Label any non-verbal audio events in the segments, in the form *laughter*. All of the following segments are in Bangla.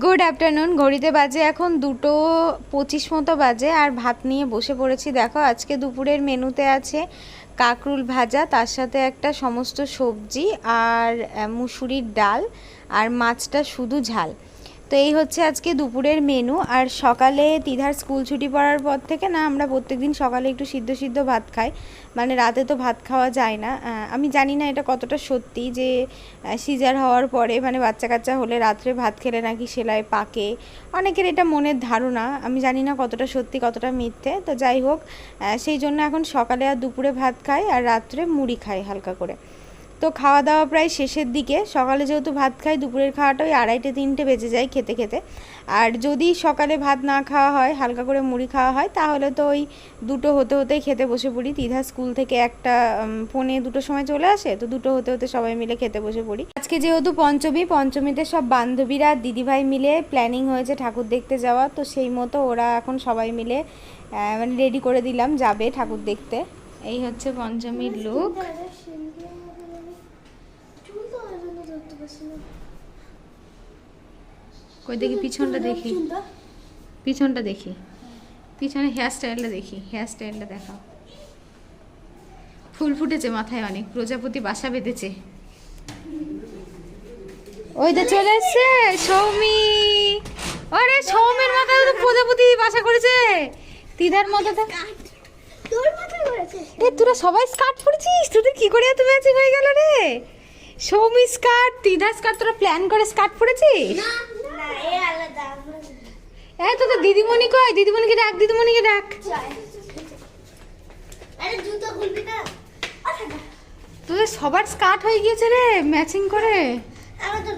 গুড আফটারনুন ঘড়িতে বাজে এখন দুটো পঁচিশ মতো বাজে আর ভাত নিয়ে বসে পড়েছি। দেখো, আজকে দুপুরের মেনুতে আছে কাকরুল ভাজা, তার সাথে একটা সমস্ত সবজি আর মুসুরির ডাল আর মাছটা শুধু ঝাল। তো এই হচ্ছে আজকে দুপুরের মেনু আর সকালে তিধার স্কুল ছুটি পড়ার পর থেকে না আমরা প্রত্যেকদিন সকালে একটু সিদ্ধ সিদ্ধ ভাত খাই। মানে রাতে তো ভাত খাওয়া যায় না। আমি জানি না এটা কতটা সত্যি যে সিজার হওয়ার পরে মানে বাচ্চা কাচ্চা হলে রাত্রে ভাত খেলে নাকি সেলাই পাকে। অনেকের এটা মনের ধারণা, আমি জানি না কতটা সত্যি, কতটা মিথ্যে। তো যাই হোক সেই জন্য এখন সকালে আর দুপুরে ভাত খাই আর রাত্রে মুড়ি খাই হালকা করে। তো খাওয়া দাওয়া প্রায় শেষের দিকে। সকালে যেহেতু ভাত খাই দুপুরের খাওয়াটা ওই আড়াইটে তিনটে বেজে যায় খেতে খেতে। আর যদি সকালে ভাত না খাওয়া হয় হালকা করে মুড়ি খাওয়া হয় তাহলে তো ওই দুটো হতে হতেই খেতে বসে পড়ি। তিধা স্কুল থেকে একটা উম, দুটো সময় চলে আসে তো দুটো হতে হতে সবাই মিলে খেতে বসে পড়ি। আজকে যেহেতু পঞ্চমী পঞ্চমীতে সব বান্ধবীরা দিদিভাই মিলে প্ল্যানিং হয়েছে ঠাকুর দেখতে যাওয়া তো সেই মতো ওরা এখন সবাই মিলে মানে রেডি করে দিলাম যাবে ঠাকুর দেখতে। এই হচ্ছে পঞ্চমীর লুক কই দেখি পিছনটা দেখি। পিছনটা দেখি। পিছনে হেয়ার স্টাইলটা দেখি। হেয়ার স্টাইলটা দেখাও। ফুল ফুটেছে মাথায় অনেক। প্রজাপতি বাসা বেঁধেছে। ওই তো চলে এসছে সৌমি। আরে সৌমের মাথায় তো প্রজাপতি বাসা করেছে। তিধার মতো তো তোর মাথায় হয়েছে এ তোরা সবাই স্কার্ট পরেছিস? তোদের কি করে এত ম্যাচিং হয়ে গেল রে? সৌমি স্কার্ট তিধা স্কার্ট তোরা প্ল্যান করে স্কার্ট পরেছিস? এই তোদের দিদিমণি কয়? দিদিমণিকে ডাক দিদিমণিকে ডাক। আচ্ছা তোদের সবার স্কার্ট হয়ে গিয়েছে রে ম্যাচিং করে। আমার তো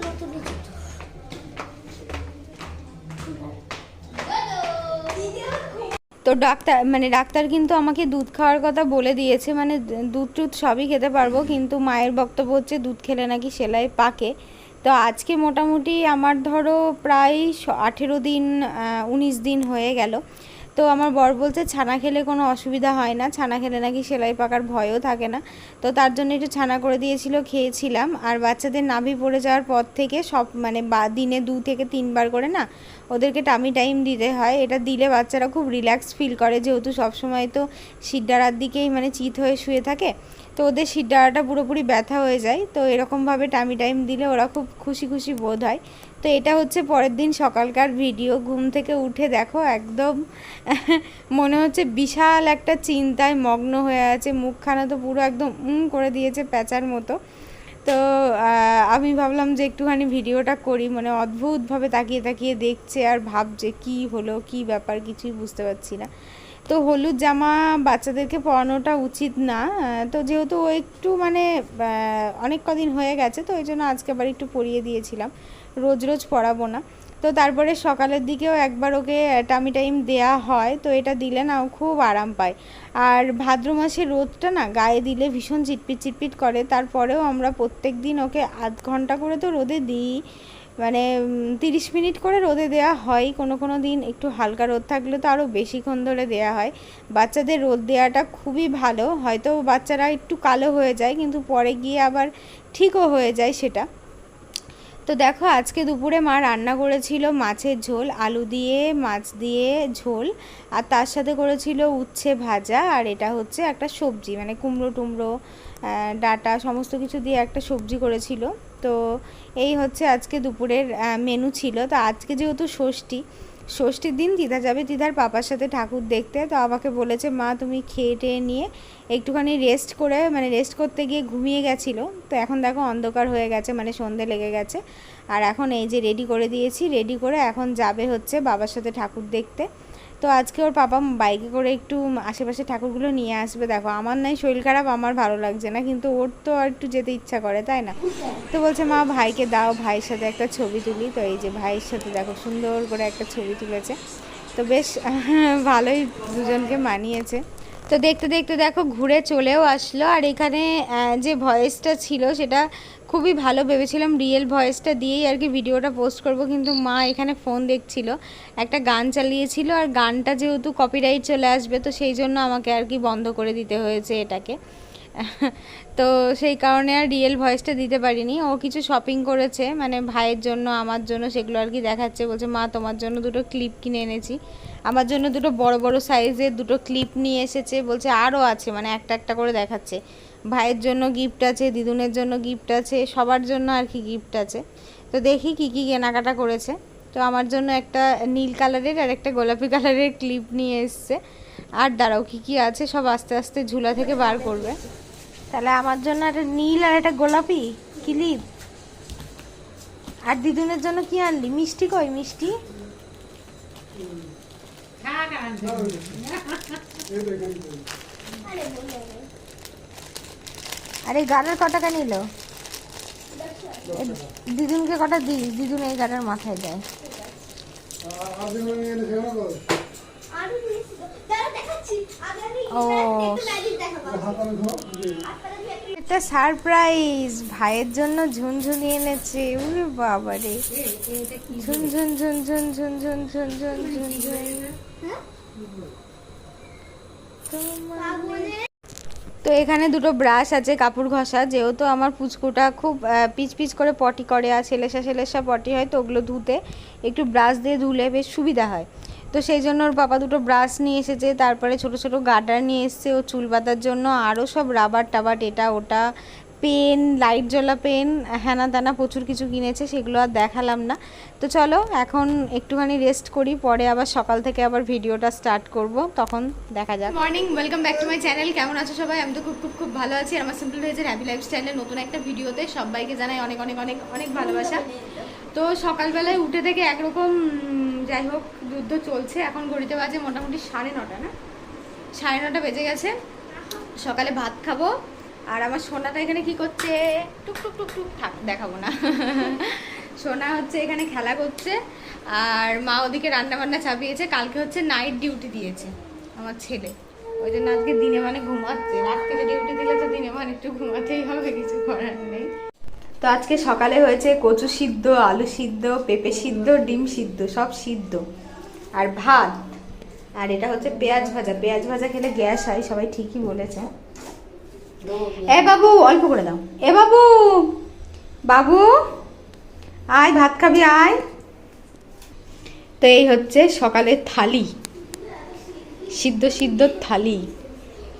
তো ডাক্তার মানে ডাক্তার কিন্তু আমাকে দুধ খাওয়ার কথা বলে দিয়েছে মানে দুধ টুধ সবই খেতে পারব, কিন্তু মায়ের বক্তব্য হচ্ছে দুধ খেলে নাকি সেলাই পাকে। তো আজকে মোটামুটি আমার ধরো প্রায় আঠেরো দিন উনিশ দিন হয়ে গেল। তো আমার বর বলছে, ছানা খেলে কোনো অসুবিধা হয় না, ছানা খেলে নাকি সেলাই পাকার ভয়ও থাকে না। তো তার জন্য একটু ছানা করে দিয়েছিল, খেয়েছিলাম। আর বাচ্চাদের নাভি পড়ে যাওয়ার পর থেকে সব মানে বা দিনে দু থেকে তিনবার করে না, ওদেরকে টামি টাইম দিতে হয়। এটা দিলে বাচ্চারা খুব রিল্যাক্স ফিল করে, যেহেতু সবসময় তো শিরডাড়ার দিকেই মানে চিত হয়ে শুয়ে থাকে। তো ওদের শিরডাড়াটা পুরোপুরি ব্যথা হয়ে যায়। তো এরকমভাবে টামি টাইম দিলে ওরা খুব খুশি খুশি বোধ হয়। তো এটা হচ্ছে পরের দিন সকালকার ভিডিও। ঘুম থেকে উঠে দেখো একদম *laughs* মনে হচ্ছে বিশাল একটা চিন্তায় মগ্ন হয়ে আছে। মুখখানা তো পুরো একদম উম করে দিয়েছে প্যাঁচার মতো। তো আমি ভাবলাম যে একটুখানি ভিডিওটা করি। মানে অদ্ভুতভাবে তাকিয়ে তাকিয়ে দেখছে আর ভাবছে কি হলো, কি ব্যাপার কিছুই বুঝতে পারছি না। তো হলুদ জামা বাচ্চাদেরকে পরানোটা উচিত না। তো যেহেতু ও একটু মানে অনেক কদিন হয়ে গেছে, তো ওই জন্য আজকে আবার একটু পরিয়ে দিয়েছিলাম। রোজ রোজ পরাবো না। তো তারপরে সকালের দিকেও একবার ওকে টামি টাইম দেয়া হয়, তো এটা দিলে না ও খুব আরাম পায়। আর ভাদ্র মাসে রোদটা না গায়ে দিলে ভীষণ চিটপিট চিটপিট করে, তারপরেও আমরা প্রত্যেক দিন ওকে আধ ঘণ্টা করে তো রোদে দিই। মানে তিরিশ মিনিট করে রোদে দেওয়া হয়, কোনো কোনো দিন একটু হালকা রোদ থাকলে তো আরও বেশিক্ষণ ধরে দেওয়া হয়। বাচ্চাদের রোদ দেওয়াটা খুবই ভালো, হয়তো বাচ্চারা একটু কালো হয়ে যায়, কিন্তু পরে গিয়ে আবার ঠিকও হয়ে যায় সেটা। তো দেখো, আজকে দুপুরে মা রান্না করেছিল মাছের ঝোল, আলু দিয়ে, মাছ দিয়ে ঝোল, আর তার সাথে করেছিল উচ্ছে ভাজা, আর এটা হচ্ছে একটা সবজি মানে কুমড়ো টুমড়ো ডাঁটা, সমস্ত কিছু দিয়ে একটা সবজি করেছিল। তো এই হচ্ছে আজকে দুপুরের মেনু ছিল। তো আজকে যেহেতু ষষ্ঠী, ষষ্ঠীর দিন দিদা যাবে, দিদার পাপার সাথে ঠাকুর দেখতে। তো আমাকে বলেছে, মা, তুমি খেয়ে টেয়ে নিয়ে একটুখানি রেস্ট করে মানে রেস্ট করতে গিয়ে ঘুমিয়ে গেছিল। তো এখন দেখো অন্ধকার হয়ে গেছে মানে সন্ধে লেগে গেছে। আর এখন এই যে রেডি করে দিয়েছি রেডি করে এখন যাবে হচ্ছে বাবার সাথে ঠাকুর দেখতে। তো আজকে ওর পাপা বাইকে করে একটু আশেপাশে ঠাকুরগুলো নিয়ে আসবে। দেখো, আমার নাই, শরীর খারাপ, আমার ভালো লাগছে না, কিন্তু ওর তো আর একটু যেতে ইচ্ছা করে, তাই না? তো বলছে, মা, ভাইকে দাও, ভাইয়ের সাথে একটা ছবি তুলি। তো এই যে ভাইয়ের সাথে দেখো, সুন্দর করে একটা ছবি তুলেছে। তো বেশ ভালোই দুজনকে মানিয়েছে। তো দেখতে দেখতে দেখো ঘুরে চলেও আসলো। আর এখানে যে ভয়েসটা ছিল সেটা খুবই ভালো ভেবেছিলাম রিয়েল ভয়েসটা দিয়েই আর কি ভিডিওটা পোস্ট করব। কিন্তু মা এখানে ফোন দেখছিল, একটা গান চালিয়েছিল। আর গানটা যেহেতু কপিরাইট চলে আসবে, তো সেই জন্য আমাকে আর কি বন্ধ করে দিতে হয়েছে এটাকে। তো সেই কারণে আর রিয়েল ভয়েসটা দিতে পারিনি। ও কিছু শপিং করেছে মানে ভাইয়ের জন্য, আমার জন্য, সেগুলো আর কি দেখাচ্ছে। বলছে, মা, তোমার জন্য দুটো ক্লিপ কিনে এনেছি। আমার জন্য দুটো বড় বড় সাইজের দুটো ক্লিপ নিয়ে এসেছে। বলছে আরও আছে মানে একটা একটা করে দেখাচ্ছে। ভাইয়ের জন্য গিফট আছে, দিদুনের জন্য গিফট আছে, সবার জন্য আর কি গিফট আছে। তো দেখি কি কি কেনাকাটা করেছে। তো আমার জন্য একটা নীল কালারের আর একটা গোলাপি কালারের ক্লিপ নিয়ে এসছে। আর দাঁড়াও, কি কি আছে? সব আস্তে আস্তে ঝুলা থেকে বার করবে। তাহলে আমার জন্য একটা নীল আর একটা গোলাপি ক্লিপ আর দিদুনের জন্য কি আনলি? মিষ্টি কই, মিষ্টি? আরে বলে আর এই গাড়ার ক নিল? দিদুনকে কটা দিস দিদুন এই গাড়ার মাথায় দেয় আরও দিয়েছি তো। দাঁড়া দেখাচ্ছি আগে আমি ও। এটা সারপ্রাইজ ভাইয়ের জন্য ঝুনঝুনি এনেছে। উরে বাবা রে ঝুনঝুন ঝুনঝুন ঝুনঝুন ঝুনঝুন ঝুনঝুন। হ্যাঁ? তোমার পাগলে তো এখানে দুটো ব্রাশ আছে কাপড় ঘষা। যেহেতু আমার পুচকুটা খুব পিচ পিচ করে পটি করে আর ছেলেসা ছেলেসা পটি হয় তো ওগুলো ধুতে একটু ব্রাশ দিয়ে ধুলে বেশ সুবিধা হয়। তো সেই জন্য ওর বাবা দুটো ব্রাশ নিয়ে এসেছে, তারপরে ছোট ছোট গার্ডার নিয়ে এসেছে, ও চুল বাঁধার জন্য আরও সব রাবার টাবার, এটা, ওটা, পেন, লাইট জ্বলা পেন হ্যানা তানা প্রচুর কিছু কিনেছে, সেগুলো আর দেখালাম না। তো চলো, এখন একটুখানি রেস্ট করি, পরে আবার সকাল থেকে আবার ভিডিওটা স্টার্ট করব, তখন দেখা যাক। Morning welcome back to my channel কেমন আছো সবাই? আমি তো খুব খুব খুব ভালো আছি আমার সিম্পল ভেজের হ্যাপি লাইফস্টাইলের নতুন একটা ভিডিওতে সবাইকে জানাই অনেক অনেক অনেক অনেক ভালোবাসা। তো সকালবেলায় উঠে থেকে একরকম যাই হোক, যুদ্ধ চলছে। এখন ঘড়িতে বাজে মোটামুটি সাড়ে নটা, না? সাড়ে নটা বেজে গেছে। সকালে ভাত খাব। আর আমার সোনাটা এখানে কি করছে? টুক টুক টুক টুক, থাক, দেখাবো না। সোনা হচ্ছে এখানে খেলা করছে। আর মা ওদিকে রান্না বান্না চাপিয়েছে। কালকে হচ্ছে নাইট ডিউটি দিয়েছে আমার ছেলে। ওই জন্য আজকে দিনে মানে ঘুমাচ্ছে। রাত থেকে ডিউটি দিলে তো দিনে মানে একটু ঘুমাতেই হবে, কিছু করার নেই। তো আজকে সকালে হয়েছে কচু সিদ্ধ, আলু সিদ্ধ, পেঁপে সিদ্ধ, ডিম সিদ্ধ, সব সিদ্ধ। আর ভাত। আর এটা হচ্ছে পেঁয়াজ ভাজা। পেঁয়াজ ভাজা খেলে গ্যাস হয়, সবাই ঠিকই বলেছে। এ বাবু, অল্প করে দাও। এ বাবু বাবু, আয়, ভাত খাবি, আয়। তো এই হচ্ছে সকালের থালি। সিদ্ধ সিদ্ধ থালি।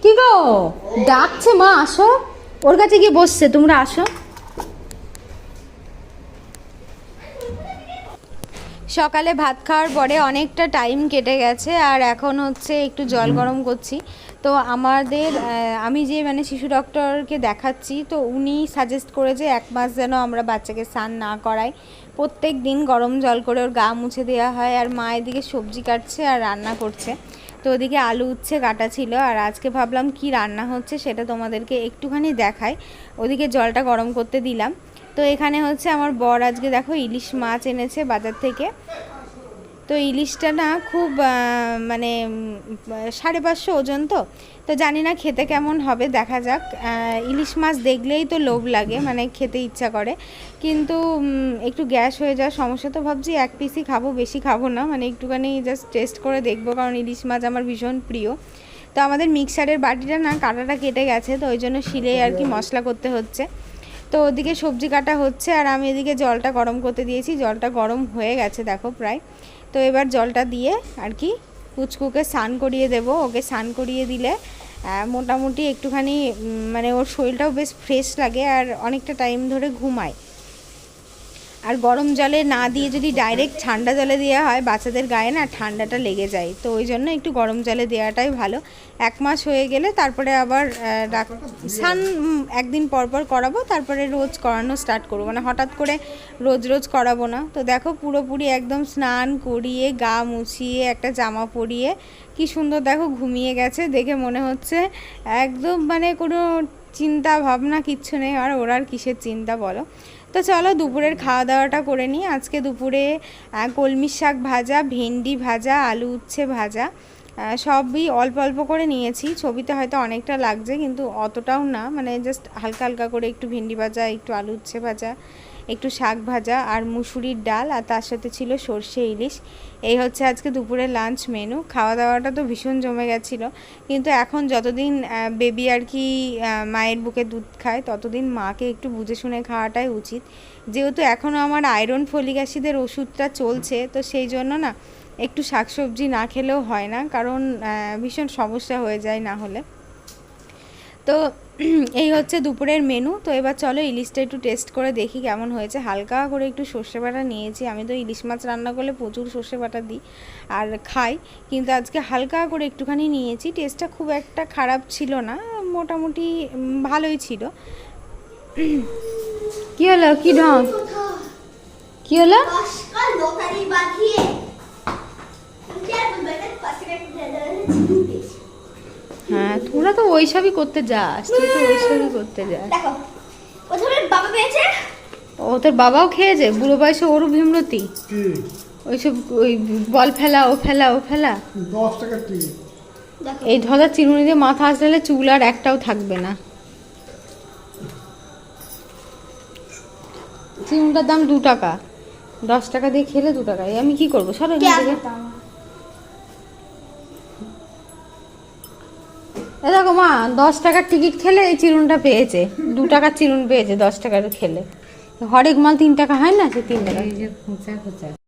কি গো? ডাকছে মা, আসো। ওর কাছে গিয়ে বসছে, তোমরা আসো। সকালে ভাত খাওয়ার পরে অনেকটা টাইম কেটে গেছে আর এখন হচ্ছে একটু জল গরম করছি। তো আমাদের আমি যে মানে শিশু ডক্টরকে দেখাচ্ছি তো উনি সাজেস্ট করে যে এক মাস যেন আমরা বাচ্চাকে স্নান না করাই। প্রত্যেক দিন গরম জল করে ওর গা মুছে দেওয়া হয় আর মা এদিকে সবজি কাটছে আর রান্না করছে। তো ওদিকে আলু উচ্ছে কাটা ছিল আর আজকে ভাবলাম কি রান্না হচ্ছে সেটা তোমাদেরকে একটুখানি দেখাই। ওদিকে জলটা গরম করতে দিলাম। তো এখানে হচ্ছে আমার বর আজকে দেখো ইলিশ মাছ এনেছে বাজার থেকে। তো ইলিশটা না খুব মানে সাড়ে পাঁচশো ওজন তো তো জানি না খেতে কেমন হবে, দেখা যাক। ইলিশ মাছ দেখলেই তো লোভ লাগে মানে খেতে ইচ্ছা করে। কিন্তু একটু গ্যাস হয়ে যাওয়ার সমস্যা তো ভাবছি, এক পিসই খাব, বেশি খাব না মানে একটুখানি জাস্ট টেস্ট করে দেখব, কারণ ইলিশ মাছ আমার ভীষণ প্রিয়। তো আমাদের মিক্সারের বাটিটা না কাঁটাটা কেটে গেছে, তো ওই জন্য শিলে আর কি মশলা করতে হচ্ছে। তো ওদিকে সবজি কাটা হচ্ছে আর আমি এদিকে জলটা গরম করতে দিয়েছি। জলটা গরম হয়ে গেছে, দেখো প্রায়। তো এবার জলটা দিয়ে আর কি কুচকুকে স্নান করিয়ে দেব। ওকে স্নান করিয়ে দিলে মোটামুটি একটুখানি মানে ওর শরীরটাও বেশ ফ্রেশ লাগে আর অনেকটা টাইম ধরে ঘুমায়। আর গরম জলে না দিয়ে যদি ডাইরেক্ট ঠান্ডা জলে দেওয়া হয় বাচ্চাদের গায়ে না ঠান্ডাটা লেগে যায়। তো ওই জন্য একটু গরম জলে দেওয়াটাই ভালো। এক মাস হয়ে গেলে তারপরে আবার স্নান একদিন পর পর করাবো, তারপরে রোজ করানো স্টার্ট করব। মানে হঠাৎ করে রোজ রোজ করাবো না। তো দেখো পুরোপুরি একদম স্নান করিয়ে, গা মুছিয়ে, একটা জামা পরিয়ে কি সুন্দর দেখো ঘুমিয়ে গেছে। দেখে মনে হচ্ছে একদম মানে কোনো চিন্তা ভাবনা কিচ্ছু নেই। আর ওর আর কিসের চিন্তা বলো? তো চলো দুপুরের খাওয়া দাওয়াটা করে নিই। আজকে দুপুরে কলমি শাক ভাজা, ভেন্ডি ভাজা, আলু উচ্ছে ভাজা সবই অল্প অল্প করে নিয়েছি। ছবিতে হয়তো অনেকটা লাগছে, কিন্তু অতটাও না। মানে জাস্ট হালকা হালকা করে একটু ভেন্ডি ভাজা, একটু আলু উচ্ছে ভাজা একটু শাক ভাজা আর মুসুরির ডাল, আর তার সাথে ছিল সর্ষে ইলিশ। এই হচ্ছে আজকে দুপুরের লাঞ্চ মেনু খাওয়া দাওয়াটা তো ভীষণ জমে গেছিল। কিন্তু এখন যতদিন বেবি আর কি মায়ের বুকে দুধ খায়, ততদিন মাকে একটু বুঝে শুনে খাওয়াটাই উচিত। যেহেতু এখনও আমার আয়রন ফলিক অ্যাসিডের ওষুধটা চলছে, তো সেই জন্য না, একটু শাকসবজি না খেলেও হয় না। কারণ ভীষণ সমস্যা হয়ে যায় না হলে। তো *clears throat* এই হচ্ছে দুপুরের মেনু তো এবার চলো ইলিশটা একটু টেস্ট করে দেখি কেমন হয়েছে। হালকা করে একটু সর্ষে বাটা নিয়েছি। আমি তো ইলিশ মাছ রান্না করলে প্রচুর সর্ষে বাটা দিই আর খাই কিন্তু আজকে হালকা করে একটুখানি নিয়েছি। টেস্টটা খুব একটা খারাপ ছিল না মোটামুটি ভালোই ছিল। কি হলো? কি ঢং? কি হলো? বাঁধিয়ে তোরা তো ওইসবই করতে যাস তুই তো ওইসবই করতে যাস দেখো প্রথমে বাবা পেয়েছে? ও তোর বাবাও খেয়েছে বুড়ো বয়সে ওরও ভীমরতি। ওইসব ওই বল ফেলা ও ফেলা ও ফেলা। দশ এই ধরা চিরুনি দিয়ে মাথা আসলে চুল আর একটাও থাকবে না। চিরুনটার দাম দু টাকা। দশ টাকা দিয়ে খেলে দু টাকা। আমি কি করব? সরো মা, দশ টাকার টিকিট খেলে এই চিরুনটা পেয়েছে। দু টাকার চিরুন পেয়েছে দশ টাকার খেলে। হরেক মাল তিন টাকা হয় না? সে তিন টাকা।